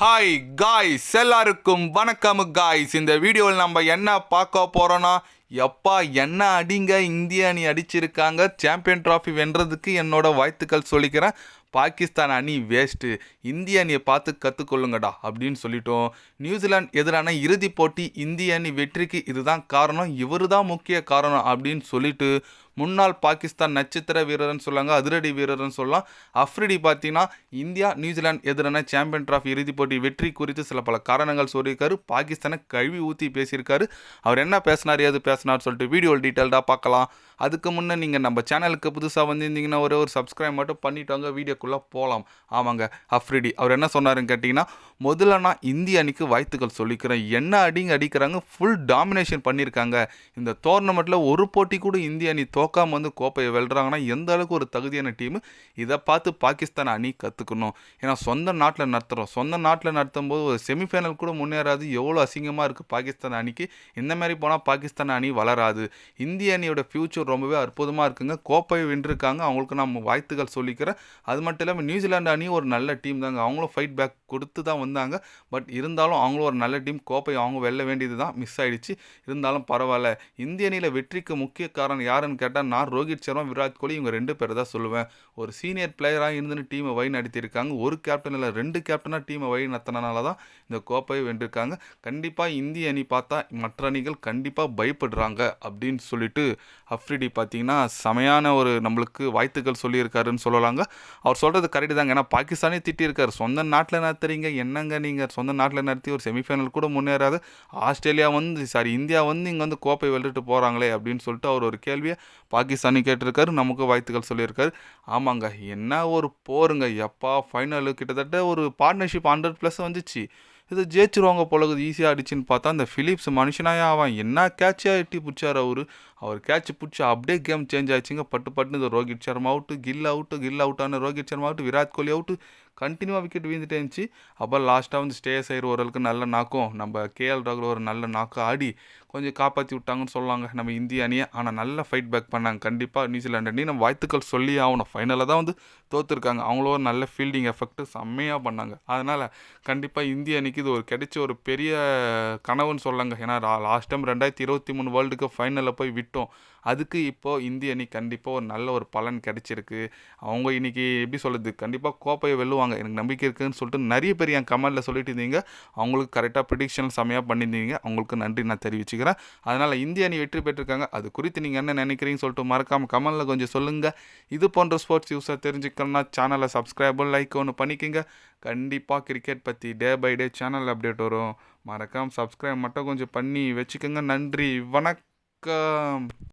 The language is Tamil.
ஹாய் காய்ஸ் எல்லாருக்கும் வணக்கம் காய்ஸ் இந்த வீடியோவில் நம்ம என்ன பார்க்க போகிறோன்னா எப்பா என்ன அடிங்க இந்திய அணி அடிச்சிருக்காங்க. சாம்பியன் ட்ராஃபி வென்றதுக்கு என்னோட வாழ்த்துக்கள் சொல்லிக்கிறேன். பாகிஸ்தான் அணி வேஸ்ட்டு இந்திய அணியை பார்த்து கற்றுக்கொள்ளுங்கடா அப்படின்னு சொல்லிட்டோம். நியூசிலாந்து எதிரான இறுதிப் போட்டி இந்திய அணி வெற்றிக்கு இதுதான் காரணம் இவர் தான் முக்கிய காரணம் அப்படின்னு சொல்லிட்டு முன்னாள் பாகிஸ்தான் நட்சத்திர வீரர்னு சொல்லாங்க அதிரடி வீரர்னு சொல்லலாம். அஃப்ரிடி பார்த்தீங்கன்னா இந்தியா நியூசிலாந்து எதிரான சாம்பியன் ட்ராஃபி இறுதிப் போட்டி வெற்றி குறித்து சில பல காரணங்கள் சொல்லியிருக்காரு. பாகிஸ்தானை கழுவி ஊற்றி பேசியிருக்காரு. அவர் என்ன பேசினார் ஏது பேசினார் சொல்லிட்டு வீடியோ டீட்டெயில்டாக பார்க்கலாம். அதுக்கு முன்னே நீங்கள் நம்ம சேனலுக்கு புதுசாக வந்திருந்தீங்கன்னா ஒரே ஒரு சப்ஸ்கிரைப் மட்டும் பண்ணிட்டோங்க வீடியோக்குள்ளே போகலாம் ஆமாங்க அஃப்ரிடி. அவர் என்ன சொன்னாருன்னு கேட்டிங்கன்னா முதல்ல நான் இந்திய அணிக்கு வாழ்த்துக்கள் சொல்லிக்கிறேன். என்ன அடிங்க அடிக்கிறாங்க ஃபுல் டாமினேஷன் பண்ணியிருக்காங்க. இந்த டோர்னமெண்ட்டில் ஒரு போட்டி கூட இந்திய அணி தோக்காமல் வந்து கோப்பையை வெல்றாங்கன்னா எந்த அளவுக்கு ஒரு தகுதியான டீம் இதை பார்த்து பாகிஸ்தான் அணி கற்றுக்கணும் ஏன்னா சொந்த நாட்டில் நடத்துகிறோம் சொந்த நாட்டில் நடத்தும் போது ஒரு செமிஃபைனல் கூட முன்னேறாது. எவ்வளோ அசிங்கமாக இருக்குது பாகிஸ்தான் அணிக்கு. இந்த மாதிரி போனால் பாகிஸ்தான் அணி வளராது. இந்திய அணியோட ஃப்யூச்சர் ரொம்பவே அற்புதமாக இருக்குங்க. கோப்பையை வென்றிருக்காங்க. அவங்களுக்கு நம்ம வாழ்த்துக்கள் சொல்லிக்கிறேன். அது மட்டும் இல்லாமல் நியூசிலாந்து அணி ஒரு நல்ல டீம் தாங்க. அவங்களும் ஃபைட் பேக் கொடுத்து தான் வந்தாங்க. பட் இருந்தாலும் அவங்களும் ஒரு நல்ல டீம் கோப்பை அவங்க வெல்ல வேண்டியது தான் மிஸ் ஆகிடுச்சு இருந்தாலும் பரவாயில்ல. இந்திய அணியில் வெற்றிக்கு முக்கிய காரணம் யாருன்னு கேட்டால் நான் ரோஹித் சர்மா விராட் கோலி இவங்க ரெண்டு பேர் தான் சொல்லுவேன். ஒரு சீனியர் பிளேயராக இருந்துன்னு டீமை வழி நடத்தியிருக்காங்க. ஒரு கேப்டன் இல்லை ரெண்டு கேப்டனாக டீமை வழி நடத்தினால தான் இந்த கோப்பையை வென்றிருக்காங்க. கண்டிப்பாக இந்திய அணி பார்த்தா மற்ற அணிகள் கண்டிப்பாக பயப்படுறாங்க அப்படின்னு சொல்லிட்டு ஆல்ரெடி பார்த்தீங்கன்னா செமையான ஒரு நம்மளுக்கு வாழ்த்துக்கள் சொல்லியிருக்காருன்னு சொல்லலாங்க. அவர் சொல்கிறது கரெக்டு தாங்க. ஏன்னா பாகிஸ்தானே திட்டியிருக்காரு. சொந்த நாட்டில் நடத்துறீங்க என்னங்க நீங்கள் சொந்த நாட்டில் நடத்தி ஒரு செமிஃபைனல் கூட முன்னேறாது. ஆஸ்திரேலியா வந்து சாரி இந்தியா வந்து இங்கே வந்து கோப்பை வெல்லிட்டு போகிறாங்களே அப்படின்னு சொல்லிட்டு அவர் ஒரு கேள்வியை பாகிஸ்தானி கேட்டிருக்காரு. நமக்கு வாழ்த்துக்கள் சொல்லியிருக்காரு. ஆமாங்க. என்ன ஒரு போருங்க. எப்பா ஃபைனலு கிட்டத்தட்ட ஒரு பார்ட்னர்ஷிப் ஹண்ட்ரட் ப்ளஸ் வந்துச்சு. இது ஜெயிச்சிருவாங்க போலகுது ஈஸியாக அடிச்சுன்னு பார்த்தா அந்த ஃபிலிப்ஸ் மனுஷனாயே அவன் என்ன கேட்சாக எட்டி பிடிச்சார் அவர். அவர் கேட்ச் பிடிச்சி அப்படியே கேம் சேஞ்ச் ஆச்சுங்க பட்டு பட்டுன்னு இந்த ரோஹித் சர்மா அவுட்டு கில் அவுட்டு கில் அவுட்டான ரோஹித் சர்மா அவுட்டு விராட் கோலி அவுட்டு கண்டினியூவாக விக்கெட் வீழ்ந்துட்டே இருந்துச்சு. அப்புறம் லாஸ்ட்டாக வந்து ஸ்டே செய்கிற ஓரளவுக்கு நல்ல நாக்கும் நம்ம கேஎல் ராகுல் ஒரு நல்ல நாக்கு ஆடி கொஞ்சம் காப்பாற்றி விட்டாங்கன்னு சொல்லாங்க. நம்ம இந்திய அணியை. ஆனால் நல்ல ஃபைட் பேக் பண்ணாங்க. கண்டிப்பாக நியூசிலாண்டு அணி நம்ம வாழ்த்துக்கள் சொல்லி ஆகணும். ஃபைனலில் தான் வந்து தோற்றுருக்காங்க அவங்களும் ஒரு நல்ல ஃபீல்டிங் எஃபெக்ட் செம்மையாக பண்ணாங்க. அதனால் கண்டிப்பாக இந்திய அணிக்கு இது ஒரு கிடைச்ச ஒரு பெரிய கனவுன்னு சொல்லாங்க. ஏன்னா லாஸ்ட் டைம் ரெண்டாயிரத்தி இருபத்தி மூணு வேர்ல்டு கப் ஃபைனலில் போய் விட்டோம். அதுக்கு இப்போது இந்திய அணி கண்டிப்பாக ஒரு நல்ல ஒரு பலன் கிடைச்சிருக்கு. அவங்க இன்றைக்கி எப்படி சொல்கிறது கண்டிப்பாக கோப்பையை வெல்லுவாங்க. எனக்கு நம்பிக்கை இருக்குதுன்னு சொல்லிட்டு நிறைய பேர் என் கமெண்டில் சொல்லிட்டு இருந்தீங்க. அவங்களுக்கு கரெக்டாக ப்ரிடிக்ஷன் செம்மையாக பண்ணியிருந்தீங்க. அவங்களுக்கு நன்றி நான் தெரிவிச்சுக்கிறேன். அதனால் இந்திய அணி வெற்றி பெற்றிருக்காங்க. அது குறித்து நீங்கள் என்ன நினைக்கிறீங்கன்னு சொல்லிட்டு மறக்காமல் கமெண்டில் கொஞ்சம் சொல்லுங்கள் இது போன்ற ஸ்போர்ட்ஸ் யூஸை தெரிஞ்சுக்கணும்னா சேனலை சப்ஸ்கிரைபும் லைக் ஒன்று பண்ணிக்கோங்க. கண்டிப்பாக கிரிக்கெட் பற்றி day by day channel update வரும். மறக்காமல் சப்ஸ்கிரைப் மட்டும் கொஞ்சம் பண்ணி வச்சுக்கோங்க. நன்றி. வணக்கம்.